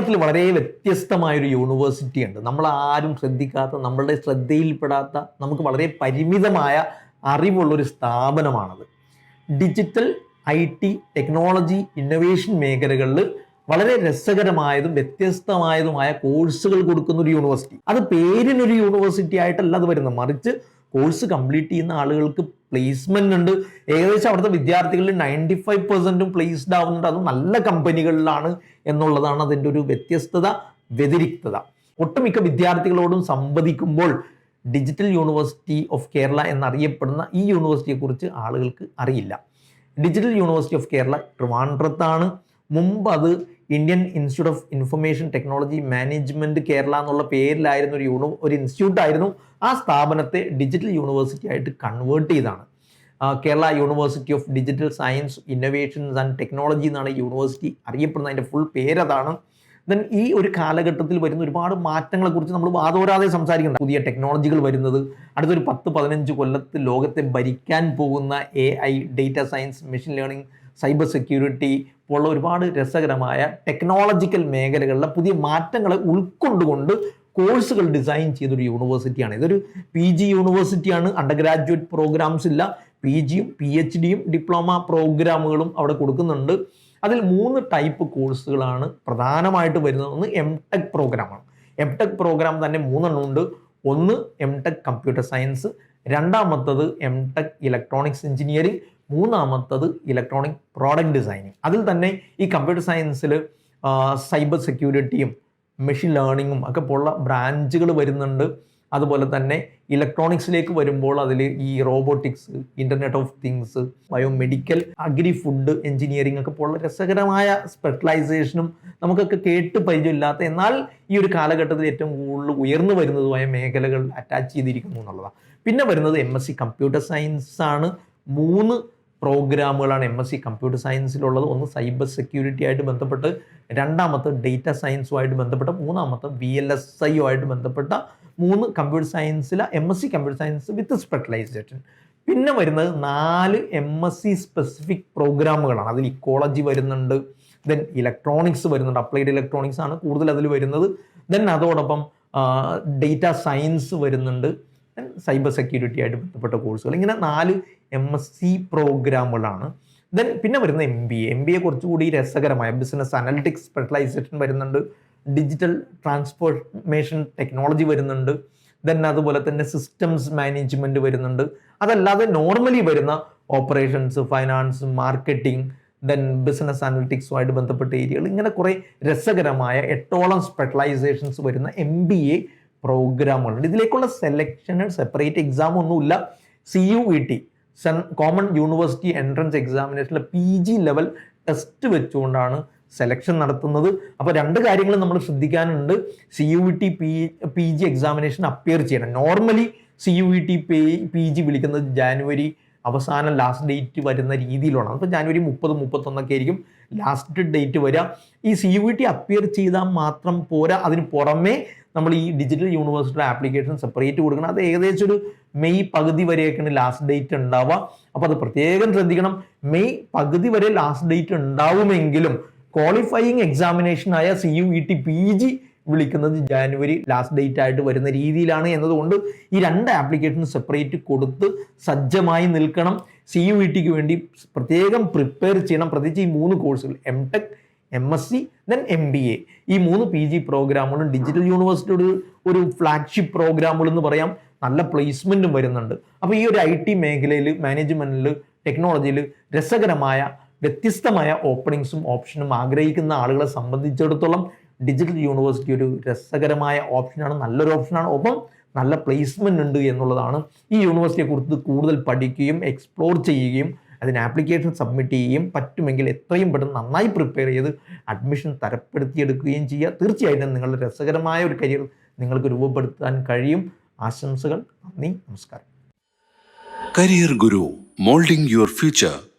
വളരെ വ്യത്യസ്തമായൊരു യൂണിവേഴ്സിറ്റി ഉണ്ട്. നമ്മൾ ആരും ശ്രദ്ധിക്കാത്ത നമ്മളുടെ ശ്രദ്ധയിൽപ്പെടാത്ത നമുക്ക് വളരെ പരിമിതമായ അറിവുള്ളൊരു സ്ഥാപനമാണത്. Digital I T technology innovation മേഖലകളിൽ വളരെ രസകരമായതും വ്യത്യസ്തമായതുമായ കോഴ്സുകൾ കൊടുക്കുന്ന ഒരു യൂണിവേഴ്സിറ്റി അത് പേരിനൊരു യൂണിവേഴ്സിറ്റി ആയിട്ടല്ല അത് വരുന്നത്. മറിച്ച് കോഴ്സ് കംപ്ലീറ്റ് ചെയ്യുന്ന ആളുകൾക്ക് പ്ലേസ്മെന്റ് ഉണ്ട്. ഏകദേശം അവിടുത്തെ വിദ്യാർത്ഥികളിൽ നയന്റി ഫൈവ് പെർസെന്റും പ്ലേസ്ഡ് ആവുന്നുണ്ട്. അത് നല്ല കമ്പനികളിലാണ് എന്നുള്ളതാണ് അതിന്റെ ഒരു വ്യത്യസ്തത വ്യതിരിക്തത. ഒട്ടുമിക്ക വിദ്യാർത്ഥികളോടും സംവദിക്കുമ്പോൾ ഡിജിറ്റൽ യൂണിവേഴ്സിറ്റി ഓഫ് കേരള എന്നറിയപ്പെടുന്ന ഈ യൂണിവേഴ്സിറ്റിയെക്കുറിച്ച് ആളുകൾക്ക് അറിയില്ല. ഡിജിറ്റൽ യൂണിവേഴ്സിറ്റി ഓഫ് കേരള ട്രിവാൻഡ്രത്താണ്. മുമ്പ് അത് Indian institute of information technology management Kerala എന്നുള്ള പേരിലായിരുന്ന ഒരു യൂണി ഒരു ഇൻസ്റ്റിറ്റ്യൂട്ട് ആയിരുന്നു. ആ സ്ഥാപനത്തെ ഡിജിറ്റൽ യൂണിവേഴ്സിറ്റി ആയിട്ട് കൺവേർട്ട് ചെയ്താണ് Kerala university of digital science innovations and technology എന്നാണ് യൂണിവേഴ്സിറ്റി അറിയപ്പെടുന്നത്. അതിന്റെ ഫുൾ പേരതാണ് ദെൻ ഈ ഒരു കാലഘട്ടത്തിൽ വരുന്ന ഒരുപാട് മാറ്റങ്ങളെക്കുറിച്ച് നമ്മൾ വാദോരാതെ സംസാരിക്കുന്നുണ്ട്. പുതിയ ടെക്നോളജികൾ വരുന്നത് അടുത്തൊരു പത്ത് പതിനഞ്ച് കൊല്ലത്ത് ലോകത്തെ ഭരിക്കാൻ പോകുന്ന A I data science machine learning cyber security പോലുള്ള ഒരുപാട് രസകരമായ ടെക്നോളജിക്കൽ മേഖലകളിലെ പുതിയ മാറ്റങ്ങളെ ഉൾക്കൊണ്ടുകൊണ്ട് കോഴ്സുകൾ ഡിസൈൻ ചെയ്തൊരു യൂണിവേഴ്സിറ്റിയാണ് ഇതൊരു പി ജി യൂണിവേഴ്സിറ്റിയാണ് അണ്ടർ ഗ്രാജുവേറ്റ് പ്രോഗ്രാംസ് ഇല്ല. പി ജിയും പി എച്ച് ഡിയും ഡിപ്ലോമ പ്രോഗ്രാമുകളും അവിടെ കൊടുക്കുന്നുണ്ട്. അതിൽ മൂന്ന് ടൈപ്പ് കോഴ്സുകളാണ് പ്രധാനമായിട്ട് വരുന്നത്. ഒന്ന് എം ടെക് പ്രോഗ്രാമാണ് എം ടെക് പ്രോഗ്രാം തന്നെ മൂന്നെണ്ണം ഉണ്ട്. ഒന്ന് എം ടെക് കമ്പ്യൂട്ടർ സയൻസ് രണ്ടാമത്തത് എം ടെക് ഇലക്ട്രോണിക്സ് എഞ്ചിനീയറിംഗ് മൂന്നാമത്തത് ഇലക്ട്രോണിക് പ്രോഡക്റ്റ് ഡിസൈനിങ് അതിൽ തന്നെ ഈ കമ്പ്യൂട്ടർ സയൻസിൽ സൈബർ സെക്യൂരിറ്റിയും മെഷീൻ ലേണിങ്ങും ഒക്കെ പോലുള്ള ബ്രാഞ്ചുകൾ വരുന്നുണ്ട്. അതുപോലെ തന്നെ ഇലക്ട്രോണിക്സിലേക്ക് വരുമ്പോൾ അതിൽ ഈ robotics internet of things biomedical agri food engineering ഒക്കെ പോലുള്ള രസകരമായ സ്പെഷ്യലൈസേഷനും നമുക്കൊക്കെ കേട്ട് പരിചയമില്ലാത്ത എന്നാൽ ഈ ഒരു കാലഘട്ടത്തിൽ ഏറ്റവും കൂടുതൽ ഉയർന്നു വരുന്നതുമായ മേഖലകൾ അറ്റാച്ച് ചെയ്തിരിക്കുന്നു എന്നുള്ളതാണ്. പിന്നെ വരുന്നത് M S C computer science ആണ്. മൂന്ന് പ്രോഗ്രാമുകളാണ് എം എസ് സി കമ്പ്യൂട്ടർ സയൻസിലുള്ളത് ഒന്ന് സൈബർ സെക്യൂരിറ്റി ആയിട്ട് ബന്ധപ്പെട്ട് രണ്ടാമത്തെ ഡേറ്റ സയൻസുമായിട്ട് ബന്ധപ്പെട്ട മൂന്നാമത്തെ വി എൽ എസ് ഐയുമായിട്ട് ബന്ധപ്പെട്ട മൂന്ന് computer സയൻസിലെ M S C computer science with specialisation പിന്നെ വരുന്നത് നാല് എം എസ് സി സ്പെസിഫിക് പ്രോഗ്രാമുകളാണ്. അതിൽ ഇക്കോളജി വരുന്നുണ്ട് ദെൻ ഇലക്ട്രോണിക്സ് വരുന്നുണ്ട് അപ്ലൈഡ് ഇലക്ട്രോണിക്സ് ആണ് കൂടുതൽ അതിൽ വരുന്നത്. ദെൻ അതോടൊപ്പം ഡേറ്റ സയൻസ് വരുന്നുണ്ട്. സൈബർ സെക്യൂരിറ്റി ആയിട്ട് ബന്ധപ്പെട്ട കോഴ്സുകൾ. ഇങ്ങനെ നാല് എം എസ് സി പ്രോഗ്രാമുകളാണ് ദെൻ പിന്നെ വരുന്ന M B A M B A കുറച്ചുകൂടി രസകരമായ ബിസിനസ് അനലിറ്റിക്സ് സ്പെഷ്യലൈസേഷൻ വരുന്നുണ്ട്. ഡിജിറ്റൽ ട്രാൻസ്ഫോർമേഷൻ ടെക്നോളജി വരുന്നുണ്ട്. ദെൻ അതുപോലെ തന്നെ സിസ്റ്റംസ് മാനേജ്മെന്റ് വരുന്നുണ്ട്. അതല്ലാതെ നോർമലി വരുന്ന operations finance marketing then business അനലിറ്റിക്സുമായിട്ട് ബന്ധപ്പെട്ട ഏരിയകൾ. ഇങ്ങനെ കുറേ രസകരമായ എട്ടോളം സ്പെഷ്യലൈസേഷൻസ് വരുന്ന എം ബി എ പ്രോഗ്രാമുകളുണ്ട് ഇതിലേക്കുള്ള സെലക്ഷന് സെപ്പറേറ്റ് എക്സാം ഒന്നുമില്ല. സി യു ഇ ടി സെൻ കോമൺ യൂണിവേഴ്സിറ്റി എൻട്രൻസ് എക്സാമിനേഷനിലെ പി ജി ലെവൽ ടെസ്റ്റ് വെച്ചുകൊണ്ടാണ് സെലക്ഷൻ നടത്തുന്നത്. അപ്പോൾ രണ്ട് കാര്യങ്ങൾ നമ്മൾ ശ്രദ്ധിക്കാനുണ്ട്. C U E T P P G examination appear ചെയ്യണം. Normally C U E T P P G വിളിക്കുന്നത് ജാനുവരി അവസാനം ലാസ്റ്റ് ഡേറ്റ് വരുന്ന രീതിയിലാണ്. അപ്പോൾ ജാനുവരി മുപ്പത് മുപ്പത്തൊന്നൊക്കെ ആയിരിക്കും ലാസ്റ്റ് ഡേറ്റ് വരിക. ഈ സി യു ടി അപ്പിയർ ചെയ്താൽ മാത്രം പോരാ. അതിന് പുറമേ നമ്മൾ ഈ ഡിജിറ്റൽ യൂണിവേഴ്സിറ്റി ആപ്ലിക്കേഷൻ സെപ്പറേറ്റ് കൊടുക്കണം. അത് ഏകദേശം ഒരു മെയ് പകുതി വരെയൊക്കെയാണ് ലാസ്റ്റ് ഡേറ്റ് ഉണ്ടാവുക. അപ്പോൾ അത് പ്രത്യേകം ശ്രദ്ധിക്കണം. മെയ് പകുതി വരെ ലാസ്റ്റ് ഡേറ്റ് ഉണ്ടാവുമെങ്കിലും qualifying എക്സാമിനേഷനായ C U E T P G വിളിക്കുന്നത് ജാനുവരി ലാസ്റ്റ് ഡേറ്റ് ആയിട്ട് വരുന്ന രീതിയിലാണ് എന്നതുകൊണ്ട് ഈ രണ്ട് ആപ്ലിക്കേഷൻ സെപ്പറേറ്റ് കൊടുത്ത് സജ്ജമായി നിൽക്കണം. സി യു ഇ ടിക്ക് വേണ്ടി പ്രത്യേകം പ്രിപ്പയർ ചെയ്യണം. പ്രത്യേകിച്ച് ഈ മൂന്ന് കോഴ്സുകൾ M tech M S C then M B A ഈ മൂന്ന് പി ജി പ്രോഗ്രാമുകളും ഡിജിറ്റൽ യൂണിവേഴ്സിറ്റിയുടെ ഒരു ഫ്ലാഗ്ഷിപ്പ് പ്രോഗ്രാമുകൾ എന്ന് പറയാം. നല്ല പ്ലേസ്മെന്റും വരുന്നുണ്ട്. അപ്പോൾ ഈ ഒരു ഐ ടി മേഖലയിൽ മാനേജ്മെന്റിൽ ടെക്നോളജിയിൽ രസകരമായ വ്യത്യസ്തമായ ഓപ്പണിങ്സും ഓപ്ഷനും ആഗ്രഹിക്കുന്ന ആളുകളെ സംബന്ധിച്ചിടത്തോളം ഡിജിറ്റൽ യൂണിവേഴ്സിറ്റി ഒരു രസകരമായ ഓപ്ഷനാണ് നല്ലൊരു ഓപ്ഷനാണ് ഒപ്പം നല്ല പ്ലേസ്മെന്റ് ഉണ്ട് എന്നുള്ളതാണ് ഈ യൂണിവേഴ്സിറ്റിയെ കുറിച്ച് കൂടുതൽ പഠിക്കുകയും എക്സ്പ്ലോർ ചെയ്യുകയും അതിന് ആപ്ലിക്കേഷൻ സബ്മിറ്റ് ചെയ്യുകയും പറ്റുമെങ്കിൽ എത്രയും പെട്ടെന്ന് നന്നായി പ്രിപ്പയർ ചെയ്ത് അഡ്മിഷൻ തരപ്പെടുത്തിയെടുക്കുകയും ചെയ്യുക. തീർച്ചയായിട്ടും നിങ്ങളുടെ രസകരമായ ഒരു കരിയർ നിങ്ങൾക്ക് രൂപപ്പെടുത്താൻ കഴിയും. ആശംസകൾ. നന്ദി. നമസ്കാരം. Career Guru moulding your Future